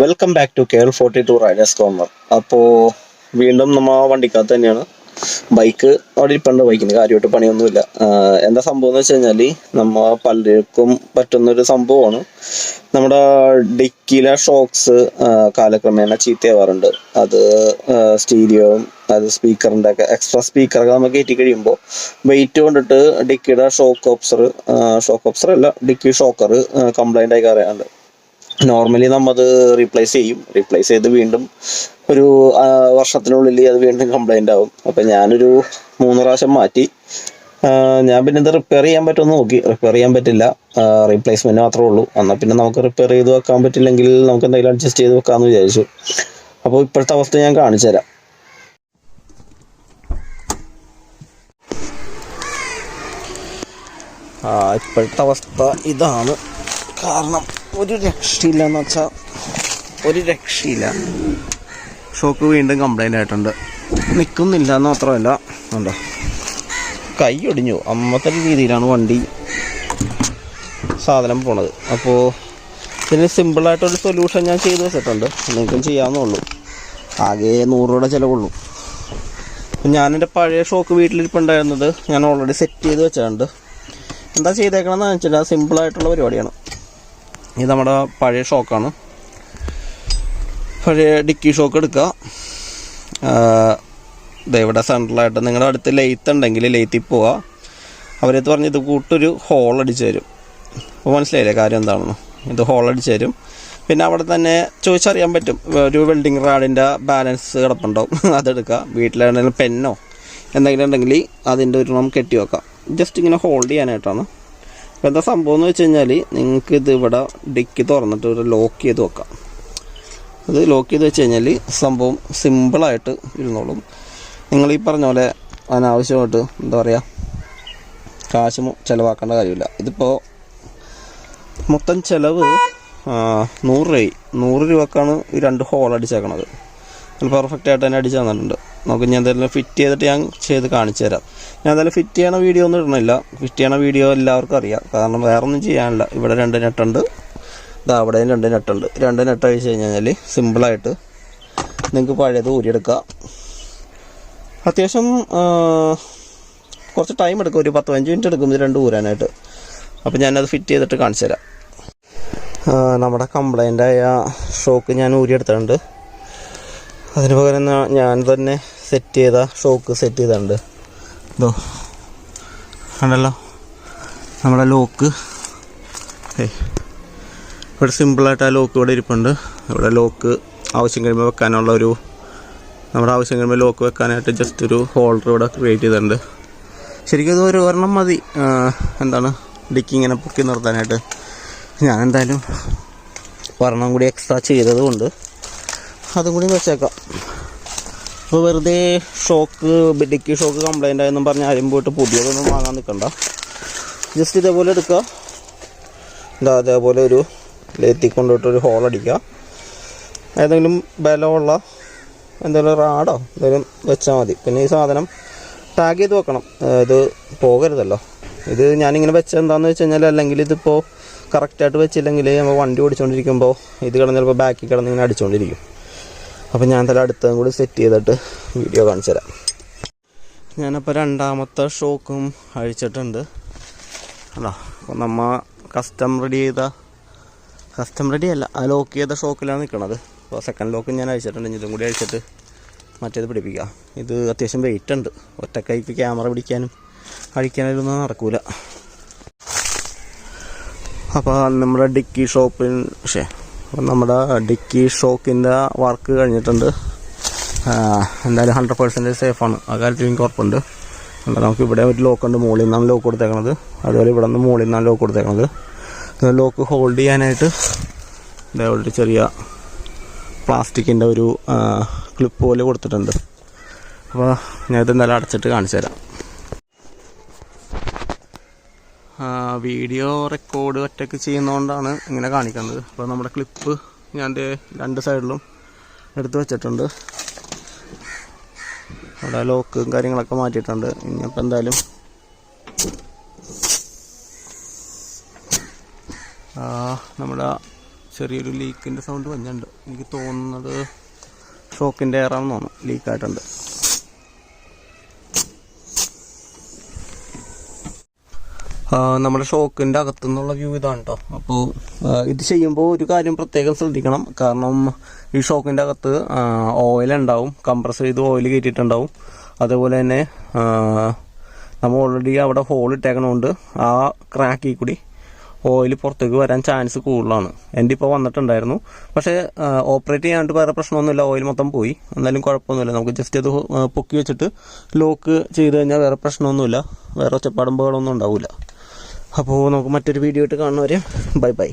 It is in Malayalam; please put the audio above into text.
Welcome back to K L forty two riders corner അപ്പോൾ വീണ്ടും നമ്മ വണ്ടിക്കകത്ത് തന്നെയാണ്. ബൈക്ക് അവിടെ ഇരിപ്പുണ്ട് ബൈക്കിന് കാര്യമായിട്ട് പണിയൊന്നുമില്ല. എന്താ സംഭവം എന്ന് വെച്ച് കഴിഞ്ഞാൽ നമ്മ പലർക്കും പറ്റുന്നൊരു സംഭവമാണ്. നമ്മുടെ ഡിക്കിയിലെ ഷോക്സ് കാലക്രമേണ ചീത്തയാവാറുണ്ട്. അത് സ്റ്റീരിയോയും അത് സ്പീക്കറിന്റെ ഒക്കെ എക്സ്ട്രാ സ്പീക്കറൊക്കെ നമുക്ക് കയറ്റി കഴിയുമ്പോൾ വെയിറ്റ് കൊണ്ടിട്ട് ഡിക്കിയുടെ ഷോക്ക് ഓപ്സർ ഷോക്ക് ഓപ്സർ അല്ല ഡിക്കി ഷോക്കർ കംപ്ലൈന്റ് ആയി കയറാറുണ്ട്. നോർമലി നമ്മത് റീപ്ലേസ് ചെയ്യും. റീപ്ലേസ് ചെയ്ത് വീണ്ടും ഒരു വർഷത്തിനുള്ളിൽ അത് വീണ്ടും കംപ്ലൈന്റ് ആവും. അപ്പം ഞാനൊരു മൂന്ന് പ്രാവശ്യം മാറ്റി. ഞാൻ പിന്നെ ഇത് റിപ്പയർ ചെയ്യാൻ പറ്റുമെന്ന് നോക്കി. റിപ്പയർ ചെയ്യാൻ പറ്റില്ല. റീപ്ലേസ്മെന്റ് മാത്രമേ ഉള്ളൂ. എന്നാൽ പിന്നെ നമുക്ക് റിപ്പയർ ചെയ്ത് വെക്കാൻ പറ്റില്ലെങ്കിൽ നമുക്ക് എന്തെങ്കിലും അഡ്ജസ്റ്റ് ചെയ്ത് വെക്കാമെന്ന് വിചാരിച്ചു. അപ്പോൾ ഇപ്പോഴത്തെ അവസ്ഥ ഞാൻ കാണിച്ചു തരാം. ഇപ്പോഴത്തെ അവസ്ഥ ഇതാണ്. കാരണം ഒരു രക്ഷയില്ല എന്ന് വെച്ചാൽ ഒരു രക്ഷയില്ല. ഷോക്ക് വീണ്ടും കംപ്ലൈന്റ് ആയിട്ടുണ്ട്. നിൽക്കുന്നില്ല എന്ന് മാത്രമല്ല ഉണ്ടോ കൈ ഒടിഞ്ഞു. അമ്മത്തെ രീതിയിലാണ് വണ്ടി സാധനം പോണത്. അപ്പോൾ ഇതിന് സിമ്പിളായിട്ടൊരു സൊല്യൂഷൻ ഞാൻ ചെയ്ത് വെച്ചിട്ടുണ്ട്. നിങ്ങൾക്കും ചെയ്യാവുന്നുള്ളൂ ആകെ നൂറ് രൂപയുടെ ചിലവുള്ളൂ. അപ്പം ഞാൻ എന്റെ പഴയ ഷോക്ക് വീട്ടിലിരിപ്പുണ്ടായിരുന്നത് ഞാൻ ഓൾറെഡി സെറ്റ് ചെയ്ത് വെച്ചിട്ടുണ്ട്. എന്താ ചെയ്തേക്കണമെന്ന് വെച്ചിട്ടുണ്ടെങ്കിൽ സിമ്പിളായിട്ടുള്ള പരിപാടിയാണ്. ഇത് നമ്മുടെ പഴയ ഷോക്കാണ്. പഴയ ഡിക്കി ഷോക്ക് എടുക്കുക ഇവിടെ സെൻട്രലായിട്ട് നിങ്ങളുടെ അടുത്ത് ലെയ്ത്ത് ഉണ്ടെങ്കിൽ ലെയ്ത്തിൽ പോവുക അവരടുത്ത് പറഞ്ഞ് ഇത് കൂട്ടൊരു ഹോൾ അടിച്ച് തരും. അപ്പോൾ മനസ്സിലായില്ലേ കാര്യം എന്താണെന്ന്? ഇത് ഹോൾ അടിച്ച് തരും. പിന്നെ അവിടെ തന്നെ ചോദിച്ചറിയാൻ പറ്റും. ഒരു വെൽഡിങ് റാഡിന്റെ ബാലൻസ് കിടപ്പുണ്ടാവും. അതെടുക്കുക വീട്ടിലാണെങ്കിലും പെന്നോ എന്തെങ്കിലും ഉണ്ടെങ്കിൽ അതിന്റെ ഒരു നമുക്ക് കെട്ടി വെക്കാം ജസ്റ്റ് ഇങ്ങനെ ഹോൾഡ് ചെയ്യാനായിട്ടാണ്. അപ്പോൾ എന്താ സംഭവം എന്ന് വെച്ച് കഴിഞ്ഞാൽ നിങ്ങൾക്ക് ഇത് ഇവിടെ ഡിക്കി തുറന്നിട്ട് ഒരു ലോക്ക് ചെയ്ത് വെക്കാം. അത് ലോക്ക് ചെയ്ത് വെച്ച് കഴിഞ്ഞാൽ സംഭവം സിമ്പിളായിട്ട് ഇരുന്നോളും. നിങ്ങൾ ഈ പറഞ്ഞ പോലെ അനാവശ്യമായിട്ട് എന്താ പറയുക കാശ് ചിലവാക്കേണ്ട കാര്യമില്ല. ഇതിപ്പോൾ മൊത്തം ചിലവ് നൂറ് രൂപ നൂറ് രൂപക്കാണ് ഈ രണ്ട് ഹോൾ അടിച്ചേക്കണത്. അത് പെർഫെക്റ്റ് ആയിട്ട് തന്നെ അടിച്ചു തന്നിട്ടുണ്ട്. നമുക്ക് ഞാൻ എന്തായാലും ഫിറ്റ് ചെയ്തിട്ട് ഞാൻ ചെയ്ത് കാണിച്ചു തരാം ഞാൻ എന്തായാലും ഫിറ്റ് ചെയ്യണ വീഡിയോ ഒന്നും ഇടണില്ല ഫിറ്റ് ചെയ്യണ വീഡിയോ എല്ലാവർക്കും അറിയാം. കാരണം വേറെ ഒന്നും ചെയ്യാനില്ല. ഇവിടെ രണ്ട് നെട്ടുണ്ട് ഇതാ അവിടെയും രണ്ട് നെട്ടുണ്ട് രണ്ട് നെട്ട് അഴിച്ച് കഴിഞ്ഞാൽ സിമ്പിളായിട്ട് നിങ്ങൾക്ക് പഴയത് ഊരിയെടുക്കാം. അത്യാവശ്യം കുറച്ച് ടൈം എടുക്കും. ഒരു പത്ത് പതിനഞ്ച് മിനിറ്റ് എടുക്കും ഇത് രണ്ട് ഊരാനായിട്ട്. അപ്പോൾ ഞാനത് ഫിറ്റ് ചെയ്തിട്ട് കാണിച്ചു തരാം നമ്മുടെ കംപ്ലൈന്റായ ഷോക്ക് ഞാൻ ഊരിയെടുത്തിട്ടുണ്ട്. അതിന് പകരം ഞാൻ തന്നെ സെറ്റ് ചെയ്ത ഷോക്ക് സെറ്റ് ചെയ്തിട്ടുണ്ട് ഇതോ കണ്ടല്ലോ? നമ്മുടെ ലോക്ക് ഇവിടെ സിമ്പിളായിട്ട് ആ ലോക്ക് ഇവിടെ ഇരിപ്പുണ്ട്. ഇവിടെ ലോക്ക് ആവശ്യം കഴിയുമ്പോൾ വെക്കാനുള്ള ഒരു നമ്മുടെ ആവശ്യം കഴിയുമ്പോൾ ലോക്ക് വെക്കാനായിട്ട് ജസ്റ്റ് ഒരു ഹോൾഡർ ഇവിടെ ക്രിയേറ്റ് ചെയ്തിട്ടുണ്ട്. ശരിക്കും ഇത് ഒരു ഒരെണ്ണം മതി എന്താണ് ഡിക്കി ഇങ്ങനെ പൊക്കി നിർത്താനായിട്ട്. ഞാൻ എന്തായാലും ഒരെണ്ണം കൂടി എക്സ്ട്രാ ചെയ്തതുകൊണ്ട് അതും കൂടി വെച്ചേക്കാം. അപ്പോൾ വെറുതെ ഷോക്ക് ഡിക്കി ഷോക്ക് കംപ്ലൈന്റ് ആയെന്നും പറഞ്ഞ് ആരും പോയിട്ട് പുതിയതൊന്നും വാങ്ങാൻ നിൽക്കണ്ട ജസ്റ്റ് ഇതേപോലെ എടുക്കുക. എന്താ അതേപോലെ ഒരു ലേത്തി കൊണ്ടിട്ട് ഒരു ഹോൾ അടിക്കുക. ഏതെങ്കിലും ബലമുള്ള എന്തെങ്കിലും റാഡോ എന്തെങ്കിലും വെച്ചാൽ മതി. പിന്നെ ഈ സാധനം ടാഗ് ചെയ്ത് വെക്കണം. ഇത് പോകരുതല്ലോ. ഇത് ഞാനിങ്ങനെ വെച്ചത് എന്താണെന്ന് വെച്ച് കഴിഞ്ഞാൽ അല്ലെങ്കിൽ ഇതിപ്പോൾ കറക്റ്റായിട്ട് വെച്ചില്ലെങ്കിൽ നമ്മൾ വണ്ടി ഓടിച്ചുകൊണ്ടിരിക്കുമ്പോൾ ഇത് കിടന്ന് ചിലപ്പോൾ ബാക്കിൽ കിടന്ന് ഇങ്ങനെ അടിച്ചുകൊണ്ടിരിക്കും അപ്പോൾ ഞാൻ തല അടുത്തതും കൂടി സെറ്റ് ചെയ്തിട്ട് വീഡിയോ കാണിച്ചു തരാം. ഞാനപ്പോൾ രണ്ടാമത്തെ ഷോക്കും അഴിച്ചിട്ടുണ്ട്. അല്ലോ അപ്പോൾ നമ്മ കസ്റ്റം റെഡി ചെയ്ത കസ്റ്റം റെഡി അല്ല ആ ലോക്ക് ചെയ്ത ഷോക്കിലാണ് നിൽക്കുന്നത് അപ്പോൾ സെക്കൻഡ് ലോക്ക് ഞാൻ അഴിച്ചിട്ടുണ്ട് ഇതും കൂടി അഴിച്ചിട്ട് മറ്റേത് പിടിപ്പിക്കാം. ഇത് അത്യാവശ്യം വെയിറ്റ് ഉണ്ട്. ഒറ്റ കൈക്ക് ക്യാമറ പിടിക്കാനും അഴിക്കാനൊന്നും നടക്കൂല. അപ്പോൾ നമ്മുടെ ഡിക്കി ഷോപ്പിൽ പക്ഷേ അപ്പോൾ നമ്മുടെ ഡിക്കി ഷോക്കിന്റെ വർക്ക് കഴിഞ്ഞിട്ടുണ്ട്. എന്തായാലും ഹൺഡ്രഡ് പെർസെന്റേജ് സേഫാണ്. ആ കാര്യത്തിൽ എനിക്ക് ഉറപ്പുണ്ട്. അല്ല നമുക്ക് ഇവിടെ ഒരു ലോക്കുണ്ട് മുകളിൽ നിന്നാണ് ലോക്ക് കൊടുത്തേക്കണത്. അതുപോലെ ഇവിടെ നിന്ന് മുകളിൽ നിന്നാണ് ലോക്ക് കൊടുത്തേക്കണത്. ലോക്ക് ഹോൾഡ് ചെയ്യാനായിട്ട് ഇതേ ഒരു ചെറിയ പ്ലാസ്റ്റിക്കിന്റെ ഒരു ക്ലിപ്പ് പോലെ കൊടുത്തിട്ടുണ്ട്. അപ്പോൾ ഞാനിത് എന്തായാലും അടച്ചിട്ട് കാണിച്ചു തരാം ആ, വീഡിയോ റെക്കോർഡ് ഒറ്റയ്ക്ക് ചെയ്യുന്നതുകൊണ്ടാണ് ഇങ്ങനെ കാണിക്കുന്നത്. അപ്പോൾ നമ്മുടെ ക്ലിപ്പ് ഞാൻ രണ്ട് സൈഡിലും എടുത്തു വെച്ചിട്ടുണ്ട്. അവിടെ ലോക്കും കാര്യങ്ങളൊക്കെ മാറ്റിയിട്ടുണ്ട്. ഇനിയിപ്പോൾ എന്തായാലും നമ്മുടെ ചെറിയൊരു ലീക്കിന്റെ സൗണ്ട് വന്നിട്ടുണ്ട്. എനിക്ക് തോന്നുന്നത് ഷോക്കിന്റെ എയറാണെന്ന് തോന്നുന്നു. ലീക്കായിട്ടുണ്ട് നമ്മുടെ ഷോക്കിന്റെ അകത്തുനിന്നുള്ള വ്യൂ ഇതാണ് കേട്ടോ അപ്പോൾ ഇത് ചെയ്യുമ്പോൾ ഒരു കാര്യം പ്രത്യേകം ശ്രദ്ധിക്കണം. കാരണം ഈ ഷോക്കിന്റെ അകത്ത് ഓയിൽ ഉണ്ടാവും. കംപ്രസ് ചെയ്ത് ഓയിൽ കയറ്റിയിട്ടുണ്ടാവും. അതേപോലെ തന്നെ നമ്മൾ ഓൾറെഡി അവിടെ ഹോൾ ഇട്ടേക്കണോണ്ട് ആ ക്രാക്കിൽ കൂടി ഓയിൽ പുറത്തേക്ക് വരാൻ ചാൻസ് കൂടുതലാണ്. എന്റെ ഇപ്പോൾ വന്നിട്ടുണ്ടായിരുന്നു. പക്ഷേ ഓപ്പറേറ്റ് ചെയ്യാണ്ട് വേറെ പ്രശ്നമൊന്നുമില്ല. ഓയിൽ മൊത്തം പോയി. എന്നാലും കുഴപ്പമൊന്നുമില്ല. നമുക്ക് ജസ്റ്റ് അത് പൊക്കി വെച്ചിട്ട് ലോക്ക് ചെയ്ത് കഴിഞ്ഞാൽ വേറെ പ്രശ്നമൊന്നുമില്ല. വേറെ ഒച്ചപ്പാടും ഉണ്ടാവില്ല. അപ്പോൾ നമുക്ക് മറ്റൊരു വീഡിയോ ആയിട്ട് കാണുന്നവരെ ബൈ ബൈ